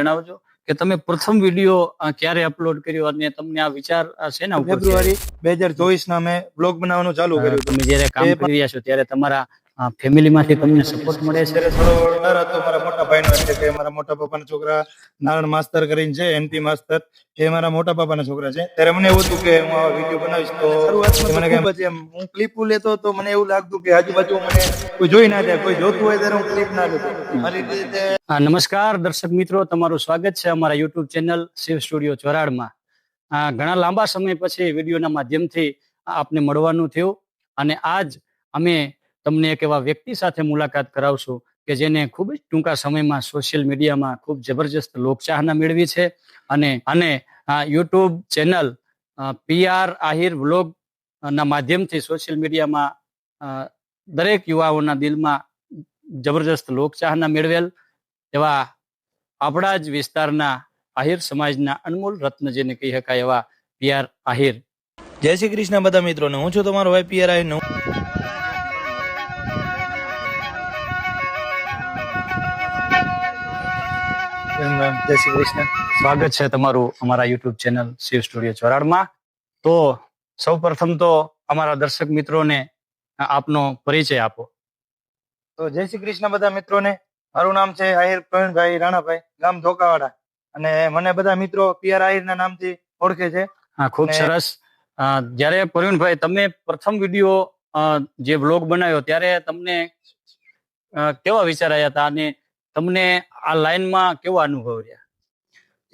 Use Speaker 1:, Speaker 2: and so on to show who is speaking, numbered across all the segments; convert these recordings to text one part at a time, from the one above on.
Speaker 1: જણાવજો કે તમે પ્રથમ વીડિયો ક્યારે અપલોડ કર્યો અને તમને આ વિચાર શેના
Speaker 2: ફેબ્રુઆરી બે હજાર ચોવીસ ના મેં બ્લોગ બનાવવાનું ચાલુ કર્યું
Speaker 1: તમે જયારે કામ કરી રહ્યા છો ત્યારે તમારા ફેમિલી માંથી તમને સપોર્ટ મળે છે.
Speaker 2: થોડો ડર હતો મારા મોટા ભાઈનો એટલે કે મારા મોટા પપ્પાના છોકરા નારાયણ માસ્તર કરીને છે માસ્તર એ મારા મોટા પપ્પાના છોકરા છે. ત્યારે મને એવું હતું કે હું વીડિયો બનાવીશ તો મને ખૂબ એમ હું ક્લિપ લેતો તો મને એવું લાગતું કે આજુબાજુ મને કોઈ જોઈ ના જાય કોઈ જોતું હોય ત્યારે હું ક્લિપ ના લેતો. રીતે
Speaker 1: નમસ્કાર દર્શક મિત્રો તમારું સ્વાગત છે અમારા યુટ્યુબ ચેનલ શિવ સ્ટુડિયો ચોરાડમાં. આ ઘણા લાંબા સમય પછી વિડીયોના માધ્યમથી આપને મળવાનું થયું અને આજ અમે તમને એક એવા વ્યક્તિ સાથે મુલાકાત કરાવશું કે જેને ખૂબ જ ટૂંકા સમયમાં સોશિયલ મીડિયામાં ખૂબ જબરજસ્ત લોકચાહના મેળવી છે. અને અને YouTube channel P R Ahir ના માધ્યમથી સોશિયલ મીડિયામાં દરેક યુવાઓના દિલમાં જબરજસ્ત લોકચાહના મેળવેલ એવા આપણા જ વિસ્તારના આહિર સમાજના અનમોલ રત્ન જેને કહી શકાય એવા પીઆર આહિર.
Speaker 2: જય શ્રી કૃષ્ણ બધા મિત્રોને. હું છું તમારો ભાઈ પીઆર આઈ જય શ્રી કૃષ્ણ.
Speaker 1: સ્વાગત છે તમારું અમારા યુટ્યુબ ચેનલ શિવ સ્ટુડિયો ચોરાડમાં. તો સૌ પ્રથમ તો અમારા દર્શક મિત્રોને આપનો પરિચય આપો.
Speaker 2: તો જય શ્રી કૃષ્ણ બધા મિત્રોને. મારું નામ છે આહિર પ્રવીણભાઈ રાણાભાઈ ગામ ધોકાવાડા. અને મને બધા મિત્રો પીઆર આહિર ના નામથી ઓળખે છે.
Speaker 1: હા ખૂબ સરસ. જ્યારે પ્રવીણભાઈ તમે પ્રથમ વીડિયો જે બ્લોગ બનાવ્યો ત્યારે તમને કેવા વિચાર આવ્યા હતા? અને તમને આ લાઈનમાં કેવો અનુભવ રહ્યા?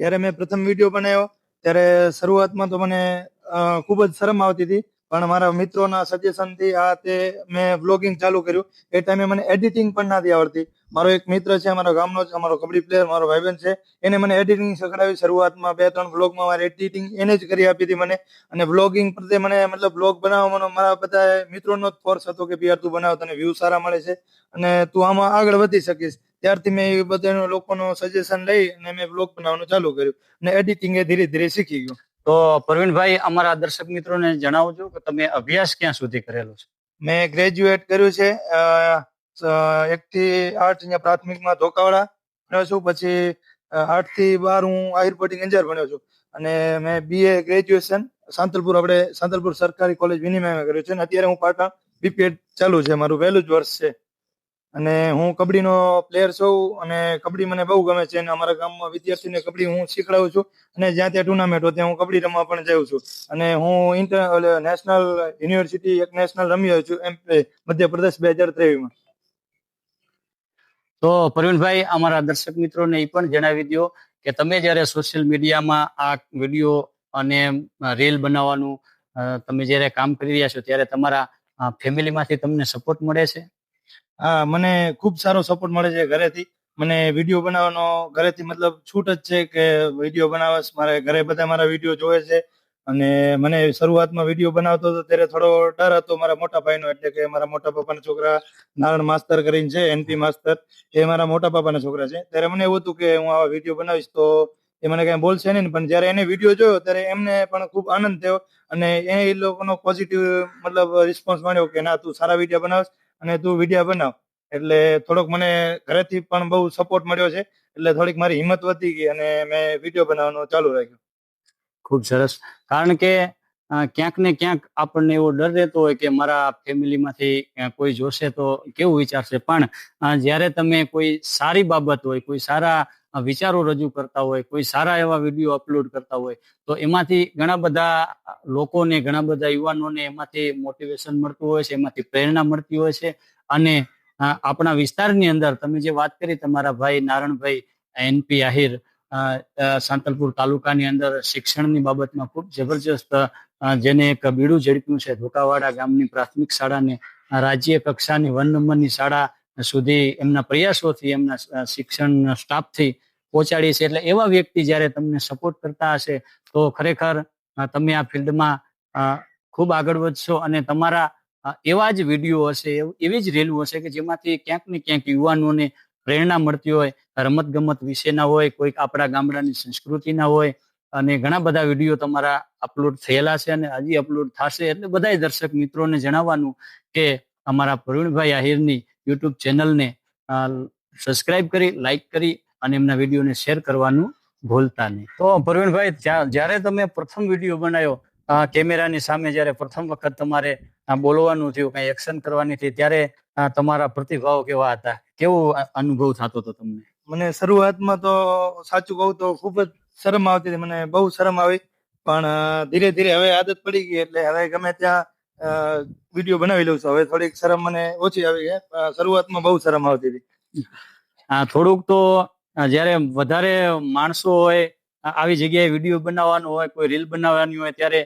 Speaker 2: જ્યારે મેં પ્રથમ વીડિયો બનાવ્યો. ત્યારે શરૂઆતમાં તો મને ખૂબ જ શરમ આવતી હતી. પણ મારા મિત્રોના સજેશનથી આ તે મેં વ્લોગિંગ ચાલુ કર્યું. એ ટાઈમે મને એડિટિંગ પણ નથી આવડતી. મારો એક મિત્ર છે, અમારા ગામનો છે, અમારો કબડ્ડી પ્લેયર મારો ભાઈબંધ છે. એને મને એડિટિંગ શીખડાવી શરૂઆતમાં બે, ત્રણ વ્લોગમાં મારે એડિટિંગ એને જ કરી આપી હતી મને. અને વ્લોગિંગ પ્રત્યે મને, મતલબ વ્લોગ બનાવવાનો મારા બધા મિત્રોનો જ ફોર્સ હતો કે યાર તું બનાવ, તને વ્યૂ સારા મળે છે. અને તું આમાં આગળ વધી શકીશ. ત્યારથી મેં એ બધા લોકોનો સજેશન લઈ અને મેં બ્લોગ બનાવવાનું ચાલુ કર્યું. અને એડિટિંગ એ ધીરે ધીરે શીખી ગયું.
Speaker 1: તો પ્રવીણભાઈ અમારા દર્શક મિત્રોને જણાવજો કે તમે અભ્યાસ ક્યાં સુધી કરેલો છે?
Speaker 2: મેં ગ્રેજ્યુએટ કર્યું છે એક થી આઠ અહીંયા પ્રાથમિકમાં ધોકાવાડા ભણ્યો છું પછી આઠથી બાર હું આયુર્વેદિક અંજાર ભણ્યો છું. અને મેં બીએ ગ્રેજ્યુએશન સાંતલપુર આપણે સાંતલપુર સરકારી કોલેજ વિનિમયમાં કર્યું છે. અને અત્યારે હું પાટણ બીપીએડ ચાલુ છે મારું પહેલું જ વર્ષ છે. અને હું કબડ્ડીનો પ્લેયર છું અને કબડ્ડી મને બહુ ગમે છે અને અમારા ગામમાં વિદ્યાર્થીને કબડ્ડી હું શીખડાવું છું અને જ્યાં ત્યાં ટુર્નામેન્ટ હોય ત્યાં હું કબડ્ડી રમવા પણ જાઉં છું. અને હું ઇન્ટર નેશનલ યુનિવર્સિટી એક નેશનલ રમ્યો છું એમ મધ્યપ્રદેશ બે હજાર ત્રેવીસમાં.
Speaker 1: તો પ્રવીણભાઈ અમારા દર્શક મિત્રોને એ પણ જણાવી દો કે તમે જ્યારે સોશિયલ મીડિયામાં આ વીડિયો અને રીલ બનાવવાનું તમે જ્યારે કામ કરી રહ્યા છો ત્યારે તમારા ફેમિલીમાંથી તમને સપોર્ટ મળે છે?
Speaker 2: હા, મને ખૂબ સારો સપોર્ટ મળે છે ઘરેથી. મને વીડિયો બનાવવાનો ઘરેથી મતલબ છૂટ જ છે કે વીડિયો બનાવસ મારે ઘરે બધા મારા વીડિયો જોવે છે. અને મને શરૂઆતમાં વીડિયો બનાવતો હતો ત્યારે થોડો ડર હતો મારા મોટા ભાઈનો, એટલે કે મારા મોટા પપ્પાના છોકરા નારાયણ માસ્તર કરીને છે એનપી માસ્તર, એ મારા મોટા પપ્પાના છોકરા છે. ત્યારે મને એવું હતું કે હું આવા વીડિયો બનાવીશ તો એ મને કઈ બોલશે નહીં પણ જ્યારે એને વીડિયો જોયો ત્યારે એમને પણ ખૂબ આનંદ થયો. અને એ લોકોનો પોઝિટિવ મતલબ રિસ્પોન્સ મળ્યો કે ના, તું સારા વીડિયો બનાવશ. અને તું વીડિયો બનાવ. એટલે થોડોક મને ઘરેથી પણ બહુ સપોર્ટ મળ્યો છે. એટલે થોડીક મારી હિંમત વધી ગઈ અને મેં વીડિયો બનાવવાનું ચાલુ રાખ્યું.
Speaker 1: ખૂબ સરસ. કારણ કે ક્યાંક ને ક્યાંક આપણને એવો ડર રહેતો હોય કે મારા ફેમિલીમાંથી કોઈ જોશે તો કેવું વિચારશે? પણ જ્યારે તમે કોઈ સારી બાબત હોય, કોઈ સારા વિચારો રજૂ કરતા હોય, કોઈ સારા એવા વીડિયો અપલોડ કરતા હોય, તો એમાંથી ઘણા બધા લોકોને, ઘણા બધા યુવાનોને એમાંથી મોટિવેશન મળતું હોય છે, એમાંથી પ્રેરણા મળતી હોય છે. અને આપણા વિસ્તારની અંદર તમે જે વાત કરી, તમારા ભાઈ નારણભાઈ એનપી આહિર સાંતલપુર તાલુકાની અંદર શિક્ષણની બાબતમાં ખૂબ જબરજસ્ત જેને એક બીડું ઝડપ્યું છે, ધોકાવાડા ગામની પ્રાથમિક શાળાને રાજ્ય કક્ષાની વન નંબરની શાળા સુધી એમના પ્રયાસોથી, એમના શિક્ષણ સ્ટાફથી પહોંચાડી છે એટલે એવા વ્યક્તિ જ્યારે તમને સપોર્ટ કરતા હશે, તો ખરેખર તમે આ ફિલ્ડમાં ખૂબ આગળ વધશો અને તમારા એવા જ વીડિયો હશે, એવી જ રેલું હશે કે જેમાંથી ક્યાંક ને ક્યાંક યુવાનોને પ્રેરણા મળતી હોય રમત ગમત વિશેના હોય, કોઈક આપણા ગામડાની સંસ્કૃતિના હોય અને ઘણા બધા વીડિયો તમારા અપલોડ થયેલા છે અને હજી અપલોડ થશે. એટલે બધાય દર્શક મિત્રોને જણાવવાનું કે અમારા પ્રવીણભાઈ આહિરની યુટ્યુબ ચેનલને સબસ્ક્રાઇબ કરી લાઇક કરી અને એમના વિડીયોને શેર કરવાનું ભૂલતા નહીં. તો પ્રવીણભાઈ જ્યારે તમે પ્રથમ વીડિયો બનાવ્યો આ કેમેરાની સામે જ્યારે પ્રથમ વખત તમારે બોલવાનું થયું, કઈ એક્શન કરવાની થઈ, ત્યારે તમારા પ્રતિભાવ કેવા હતા? કેવો અનુભવ થતો હતો તમને?
Speaker 2: મને શરૂઆતમાં તો સાચું કહું તો ખૂબ જ શરમ આવતી હતી, મને બહુ શરમ આવી. પણ ધીરે ધીરે હવે આદત પડી ગઈ, એટલે હવે ગમે ત્યાં વીડિયો બનાવી લઉં છું. હવે થોડીક શરમ મને ઓછી આવી છે. શરૂઆતમાં બહુ શરમ આવતી હતી.
Speaker 1: આ થોડુંક તો જ્યારે વધારે માણસો હોય આવી જગ્યાએ વીડિયો બનાવવાનો હોય કોઈ રીલ બનાવવાની હોય ત્યારે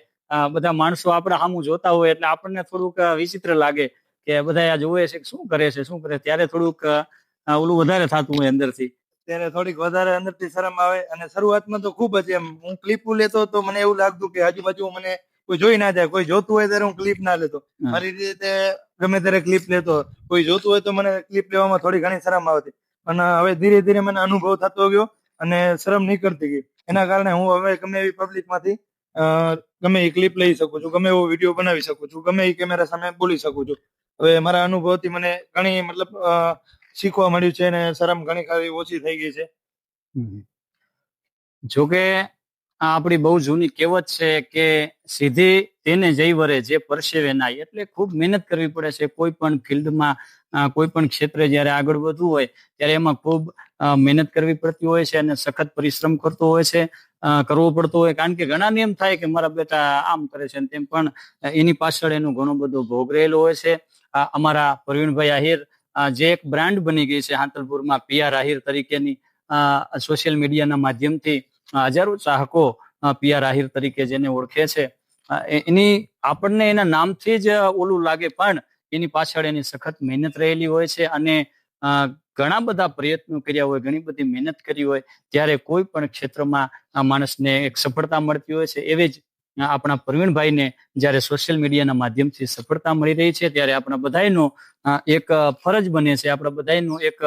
Speaker 1: બધા માણસો આપણા સામું જોતા હોય એટલે આપણને થોડુંક વિચિત્ર લાગે કે બધા આ જોવે છે કે શું કરે છે શું કરે ત્યારે થોડુંક ઓલું વધારે થતું હોય અંદરથી.
Speaker 2: ત્યારે થોડીક વધારે અંદરથી શરમ આવે. અને શરૂઆતમાં તો ખૂબ જ એમ હું ક્લિપ લેતો તો મને એવું લાગતું કે આજુબાજુ મને કોઈ જોઈ ના જાય કોઈ જોતું હોય ત્યારે હું ક્લિપ ના લેતો. મારી રીતે ગમે ત્યારે ક્લિપ લેતો કોઈ જોતું હોય તો મને ક્લિપ લેવામાં થોડી ઘણી શરમ આવતી. અને હવે ધીરે ધીરે મને અનુભવ થતો ગયો અને શરમ નીકળતી ગઈ. એના કારણે હું હવે ગમે એવી પબ્લિકમાંથી ગમે એ ક્લિપ લઈ શકું છું ગમે એવો વીડિયો બનાવી શકું છું ગમે એ કેમેરા સામે બોલી શકું છું. હવે મારા અનુભવથી મને ઘણી મતલબ શીખવા મળ્યું છે અને શરમ ઘણી ખરી ઓછી થઈ ગઈ છે.
Speaker 1: જોકે આપણી બહુ જૂની કહેવત છે કે સીધી તેને જઈ વરે જે પરસેવે નાય. એટલે ખૂબ મહેનત કરવી પડે છે કોઈ પણ ફિલ્ડમાં કોઈ પણ ક્ષેત્રે જ્યારે આગળ વધવું હોય, ત્યારે એમાં ખૂબ મહેનત કરવી પડતી હોય છે અને સખત પરિશ્રમ કરતો હોય છે કરવો પડતો હોય. કારણ કે ઘણા એમ થાય કે મારા બેટા આમ કરે છે તેમ પણ એની પાછળ એનું ઘણો બધો ભોગ રહેલો હોય છે. અમારા પ્રવીણભાઈ આહિર જે એક બ્રાન્ડ બની ગઈ છે હાંતલપુરમાં પીઆર આહિર તરીકેની સોશિયલ મીડિયાના માધ્યમથી હજારો ચાહકો પીઆર આહિર તરીકે જેને ઓળખે છે. એની આપણને એના નામથી જ ઓલું લાગે, પણ એની પાછળ એની સખત મહેનત રહેલી હોય છે અને ઘણા બધા પ્રયત્નો કર્યા હોય, ઘણી બધી મહેનત કરી હોય, ત્યારે કોઈ પણ ક્ષેત્રમાં આ માણસને એક સફળતા મળતી હોય છે. એવી જ આપણા પ્રવીણભાઈને જ્યારે સોશિયલ મીડિયાના માધ્યમથી સફળતા મળી રહી છે, ત્યારે આપણા બધાનો એક ફરજ બને છે. આપણા બધાનો એક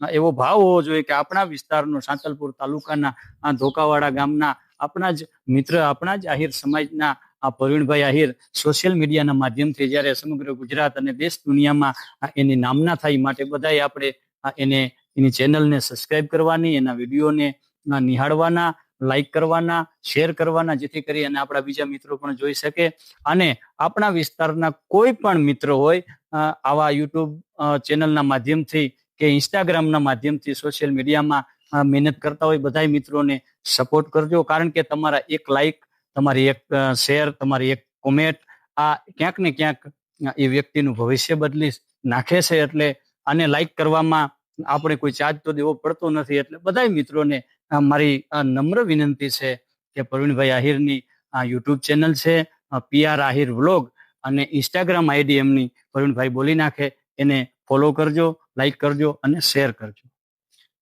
Speaker 1: એવો ભાવ હોવો જોઈએ કે આપણા વિસ્તારનો સાંતલપુર તાલુકાના, આ ધોકાવાડા ગામના, આપણા જ મિત્ર, આપણા જ આહિર સમાજના, આ પ્રવીણભાઈ આહિર સોશિયલ મીડિયાના માધ્યમથી જ્યારે સમગ્ર ગુજરાત અને દેશ દુનિયામાં એની નામના થાય માટે બધાએ આપણે એને, એની ચેનલને સબસ્ક્રાઇબ કરવાની, એના વિડીયોને નિહાળવાના લાઈક કરવાના શેર કરવાના, જેથી કરી અને આપણા બીજા મિત્રો પણ જોઈ શકે. અને આપણા વિસ્તારના કોઈ પણ મિત્ર હોય આવા યુટ્યુબ ચેનલના માધ્યમથી કે ઇન્સ્ટાગ્રામના માધ્યમથી સોશિયલ મીડિયામાં મહેનત કરતા હોય બધા મિત્રોને સપોર્ટ કરજો. કારણ કે તમારા એક લાઈક તમારી એક શેર તમારી એક કોમેન્ટ આ ક્યાંક ને ક્યાંક એ વ્યક્તિનું ભવિષ્ય બદલી નાખે છે એટલે આને લાઈક કરવામાં આપણે કોઈ ચાર્જ તો દેવો પડતો નથી એટલે બધા મિત્રોને મારી નમ્ર વિનંતી છે કે પ્રવીણભાઈ આહિરની આ યુટ્યુબ ચેનલ છે પીઆર આહિર વ્લોગ અને ઇન્સ્ટાગ્રામ આઈડી એમની પ્રવીણભાઈ બોલી નાખે. એને ફોલો કરજો, લાઈક કરજો અને શેર કરજો.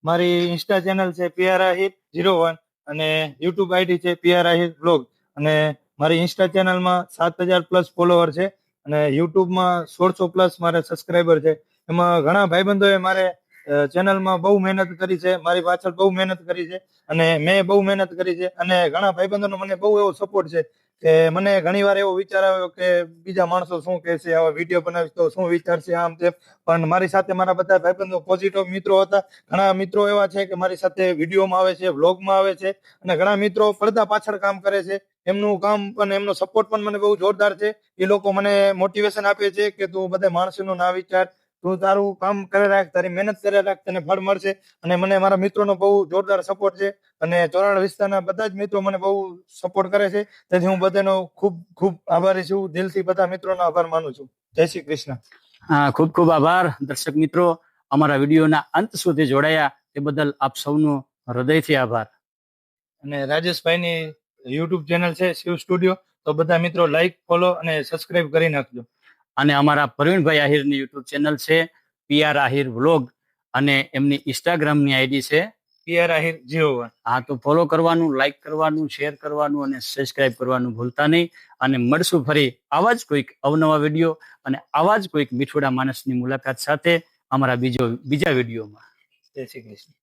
Speaker 2: મારી ઇન્સ્ટા ચેનલ છે પીઆર આહિર ઝીરો વન અને યુટ્યુબ આઈડી છે પીઆર આહિર બ્લોગ અને મારી ઇન્સ્ટા ચેનલમાં સાત હજાર પ્લસ ફોલોવર છે અને યુટ્યુબમાં સોળસો પ્લસ મારે સબસ્ક્રાઈબર છે. એમાં ઘણા ભાઈબંધોએ મારે ચેનલમાં બહુ મહેનત કરી છે, મારી પાછળ બહુ મહેનત કરી છે અને મેં બહુ મહેનત કરી છે અને ઘણા ભાઈબંધોનો મને બહુ એવો સપોર્ટ છે. કે મને ઘણી વાર એવો વિચાર આવ્યો કે બીજા માણસો શું કહેશે, આવા વીડિયો બનાવીશ તો શું વિચારશે આમ તેમ. પણ મારી સાથે મારા બધા ભાઈબંધો પોઝિટિવ મિત્રો હતા. ઘણા મિત્રો એવા છે કે મારી સાથે વિડીયોમાં આવે છે વ્લોગમાં આવે છે અને ઘણા મિત્રો પડદા પાછળ કામ કરે છે. એમનું કામ અને એમનો સપોર્ટ પણ મને બહુ જોરદાર છે. એ લોકો મને મોટિવેશન આપે છે કે તું બધા માણસોનું ના વિચાર તું તારું કામ કરે રાખ તારી મહેનત કરે રાખ તને ફળ મળશે. અને મને મારા મિત્રોનો બહુ જોરદાર સપોર્ટ છે. અને ચોરાણ વિસ્તારના બધા જ મિત્રો મને બહુ સપોર્ટ કરે છે. તેથી હું બધાનો ખૂબ ખૂબ આભારી છું. દિલથી બધા મિત્રોનો આભાર માનું છું. જય શ્રી કૃષ્ણ.
Speaker 1: હા ખૂબ ખૂબ આભાર. દર્શક મિત્રો અમારા વિડીયોના અંત સુધી જોડાયા. તે બદલ આપ સૌનો હૃદયથી આભાર.
Speaker 2: અને રાજેશભાઈની યુટ્યુબ ચેનલ છે શિવ સ્ટુડિયો તો બધા મિત્રો લાઈક ફોલો અને સબસ્ક્રાઈબ કરી નાખજો.
Speaker 1: અને અમારા પ્રવીણભાઈ આહિરની યુટ્યુબ ચેનલ છે પીઆર આહિર વ્લોગ અને એમની ઇન્સ્ટાગ્રામની આઈડી છે
Speaker 2: પીઆર આહિર જીઓ વન
Speaker 1: હા તો ફોલો કરવાનું લાઈક કરવાનું શેર કરવાનું અને સબસ્ક્રાઇબ કરવાનું ભૂલતા નહીં. અને મળશું ફરી આવા જ કોઈક અવનવા વીડિયો અને આવા જ કોઈક મીઠોડા માણસની મુલાકાત સાથે અમારા બીજો બીજા વિડીયોમાં.
Speaker 2: જય શ્રી કૃષ્ણ.